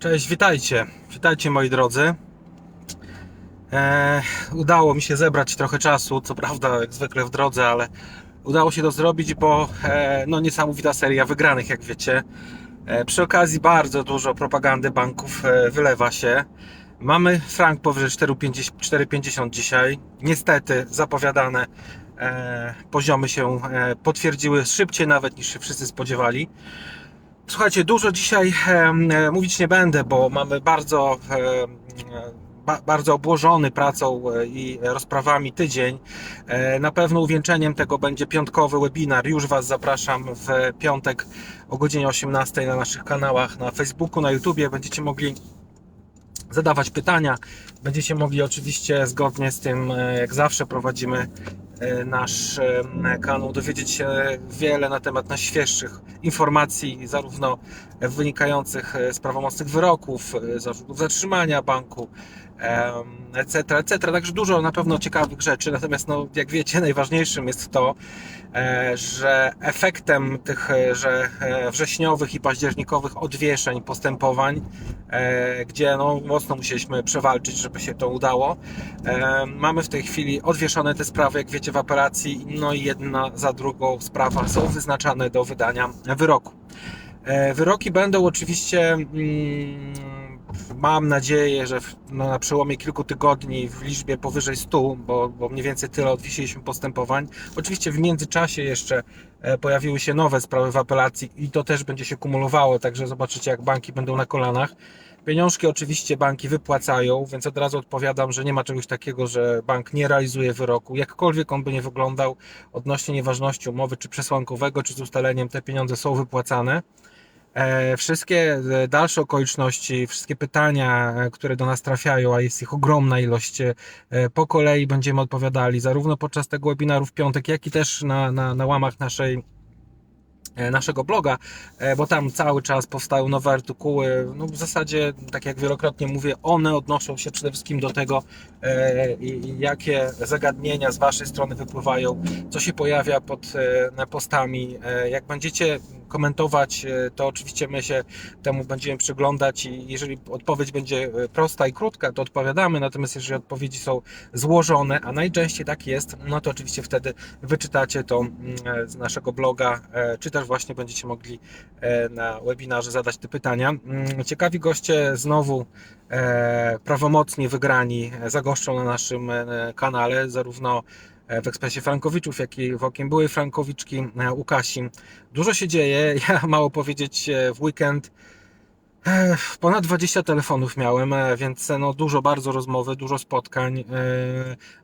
Cześć, witajcie. Witajcie moi drodzy. E, udało mi się zebrać trochę czasu, co prawda jak zwykle w drodze, ale udało się to zrobić, bo e, no niesamowita seria wygranych, jak wiecie. E, przy okazji bardzo dużo propagandy banków e, wylewa się. Mamy frank powyżej 4,50 4,50 dzisiaj. Niestety zapowiadane e, poziomy się e, potwierdziły szybciej nawet niż się wszyscy spodziewali. Słuchajcie, dużo dzisiaj e, mówić nie będę, bo mamy bardzo, e, ba, bardzo obłożony pracą e, i rozprawami tydzień. E, na pewno uwieńczeniem tego będzie piątkowy webinar. Już Was zapraszam w piątek o godzinie 18 na naszych kanałach na Facebooku, na YouTubie. Będziecie mogli zadawać pytania. Będziecie mogli oczywiście zgodnie z tym, e, jak zawsze prowadzimy e, nasz kanał, dowiedzieć się wiele na temat najświeższych informacji, zarówno wynikających z prawomocnych wyroków, zarzutów zatrzymania banku, etc., etc. Także dużo na pewno ciekawych rzeczy. Natomiast, no, jak wiecie, najważniejszym jest to, że efektem tych że wrześniowych i październikowych odwieszeń postępowań, gdzie no, mocno musieliśmy przewalczyć, żeby się to udało, mamy w tej chwili odwieszone te sprawy, jak wiecie, w apelacji, no i jedna za drugą sprawa są wyznaczane do wydania wyroku. Wyroki będą oczywiście. Mam nadzieję, że w, no, na przełomie kilku tygodni w liczbie powyżej 100, bo, bo mniej więcej tyle odwiesiliśmy postępowań. Oczywiście w międzyczasie jeszcze e, pojawiły się nowe sprawy w apelacji i to też będzie się kumulowało, także zobaczycie jak banki będą na kolanach. Pieniążki oczywiście banki wypłacają, więc od razu odpowiadam, że nie ma czegoś takiego, że bank nie realizuje wyroku. Jakkolwiek on by nie wyglądał odnośnie nieważności umowy, czy przesłankowego, czy z ustaleniem, te pieniądze są wypłacane. E, wszystkie e, dalsze okoliczności, wszystkie pytania, e, które do nas trafiają, a jest ich ogromna ilość, po kolei będziemy odpowiadali zarówno podczas tego webinaru w piątek, jak i też na, na, na łamach naszej naszego bloga, bo tam cały czas powstają nowe artykuły. No w zasadzie, tak jak wielokrotnie mówię, one odnoszą się przede wszystkim do tego, jakie zagadnienia z Waszej strony wypływają, co się pojawia pod postami. Jak będziecie komentować, e, to oczywiście my się temu będziemy przyglądać i jeżeli odpowiedź będzie e, prosta i krótka, to odpowiadamy, natomiast jeżeli odpowiedzi są złożone, a najczęściej tak jest, no to oczywiście wtedy wyczytacie to mm, e, z naszego bloga, czy też właśnie będziecie mogli na webinarze zadać te pytania. Mm, ciekawi goście znowu prawomocnie wygrani zagoszczą na naszym kanale, zarówno w ekspresie Frankowiczów, jak i w okiem byłej Frankowiczki e, u Kasi. Dużo się dzieje, ja mało powiedzieć e, w weekend e, Ponad 20 telefonów miałem, więc no dużo bardzo rozmowy, dużo spotkań.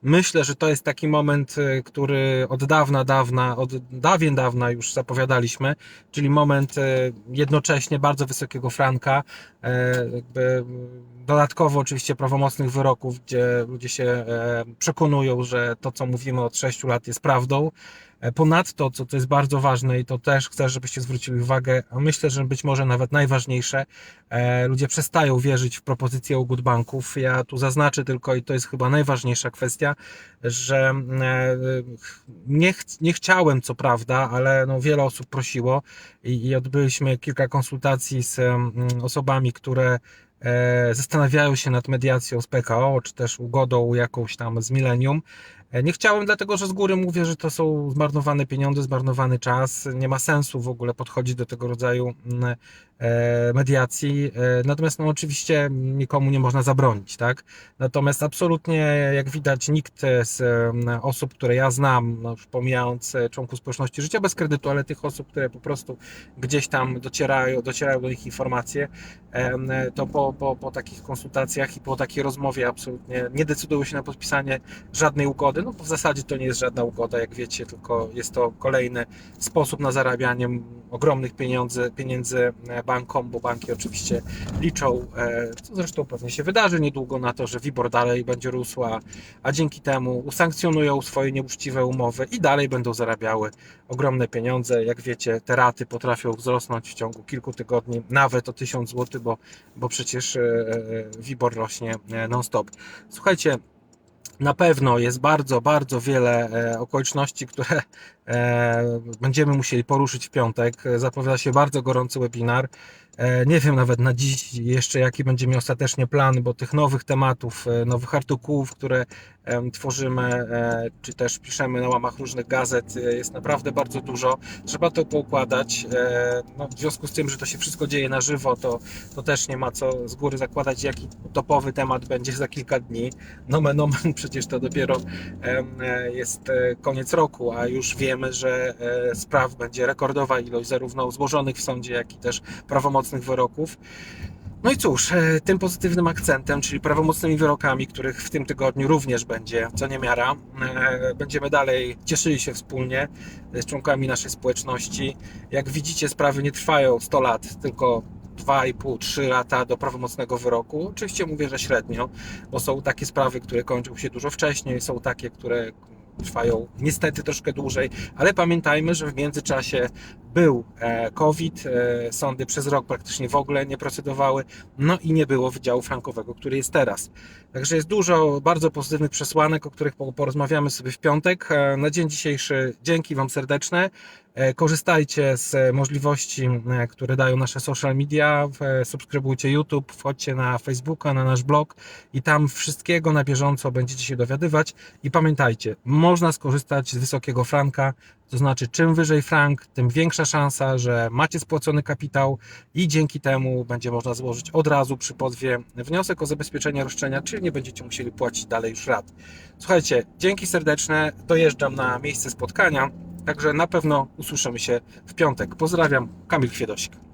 Myślę, że to jest taki moment, który od dawna, dawna, od dawien dawna już zapowiadaliśmy, czyli moment jednocześnie bardzo wysokiego franka, Dodatkowo oczywiście prawomocnych wyroków, gdzie ludzie się e, przekonują, że to, co mówimy od 6 lat jest prawdą. E, ponadto, co to jest bardzo ważne i to też chcę, żebyście zwrócili uwagę, a myślę, że być może nawet najważniejsze, e, ludzie przestają wierzyć w propozycje ugód banków. Ja tu zaznaczę tylko, i to jest chyba najważniejsza kwestia, że nie, ch nie chciałem, co prawda, ale no wiele osób prosiło i, i odbyliśmy kilka konsultacji z osobami, które E, zastanawiają się nad mediacją z PKO, czy też ugodą jakąś tam z Millennium. E, nie chciałem, dlatego że z góry mówię, że to są zmarnowane pieniądze, zmarnowany czas. Nie ma sensu w ogóle podchodzić do tego rodzaju mm, e, mediacji. Natomiast, no, oczywiście nikomu nie można zabronić, tak? Natomiast absolutnie, jak widać, nikt z osób, które ja znam, no, pomijając członków społeczności życia bez kredytu, ale tych osób, które po prostu gdzieś tam docierają, docierają do nich informacje, to po, po, po takich konsultacjach i po takiej rozmowie absolutnie nie decydują się na podpisanie żadnej ugody. No bo w zasadzie to nie jest żadna ugoda, jak wiecie, tylko jest to kolejny sposób na zarabianie ogromnych pieniędzy, pieniędzy bankom, bo banki oczywiście liczą, e, co zresztą pewnie się wydarzy niedługo na to, że WIBOR dalej będzie rósł, a, a dzięki temu usankcjonują swoje nieuczciwe umowy i dalej będą zarabiały ogromne pieniądze. Jak wiecie, te raty potrafią wzrosnąć w ciągu kilku tygodni nawet o 1000 zł, bo, bo przecież e, e, WIBOR rośnie non-stop. Słuchajcie, na pewno jest bardzo, bardzo wiele okoliczności, które e, będziemy musieli poruszyć w piątek. E, Zapowiada się bardzo gorący webinar. E, Nie wiem nawet na dziś jeszcze jaki będzie miał ostatecznie plan, bo tych nowych tematów, e, nowych artykułów, które tworzymy, e, czy też piszemy na łamach różnych gazet, jest naprawdę bardzo dużo. Trzeba to poukładać. No, w związku z tym, że to się wszystko dzieje na żywo, to, to też nie ma co z góry zakładać, jaki topowy temat będzie za kilka dni. Nomen omen, przecież to dopiero jest koniec roku, a już wiemy, że spraw będzie rekordowa ilość zarówno złożonych w sądzie, jak i też prawomocnych wyroków. No i cóż, e, tym pozytywnym akcentem, czyli prawomocnymi wyrokami, których w tym tygodniu również będzie co niemiara, e, będziemy dalej cieszyli się wspólnie z członkami naszej społeczności. Jak widzicie, sprawy nie trwają 100 lat, tylko 2,5-3 lata do prawomocnego wyroku. Oczywiście mówię, że średnio, bo są takie sprawy, które kończą się dużo wcześniej, są takie, które trwają niestety troszkę dłużej, ale pamiętajmy, że w międzyczasie był e, COVID, e, sądy przez rok praktycznie w ogóle nie procedowały, no i nie było wydziału frankowego, który jest teraz. Także jest dużo bardzo pozytywnych przesłanek, o których po- porozmawiamy sobie w piątek. E, Na dzień dzisiejszy dzięki Wam serdeczne. Korzystajcie z możliwości, które dają nasze social media. Subskrybujcie YouTube, wchodźcie na Facebooka, na nasz blog i tam wszystkiego na bieżąco będziecie się dowiadywać. I pamiętajcie, można skorzystać z wysokiego franka, to znaczy czym wyżej frank, tym większa szansa, że macie spłacony kapitał i dzięki temu będzie można złożyć od razu przy pozwie wniosek o zabezpieczenie roszczenia, czyli nie będziecie musieli płacić dalej już rat. Słuchajcie, dzięki serdeczne, dojeżdżam na miejsce spotkania, także na pewno usłyszymy się w piątek. Pozdrawiam, Kamil Kwiedosik.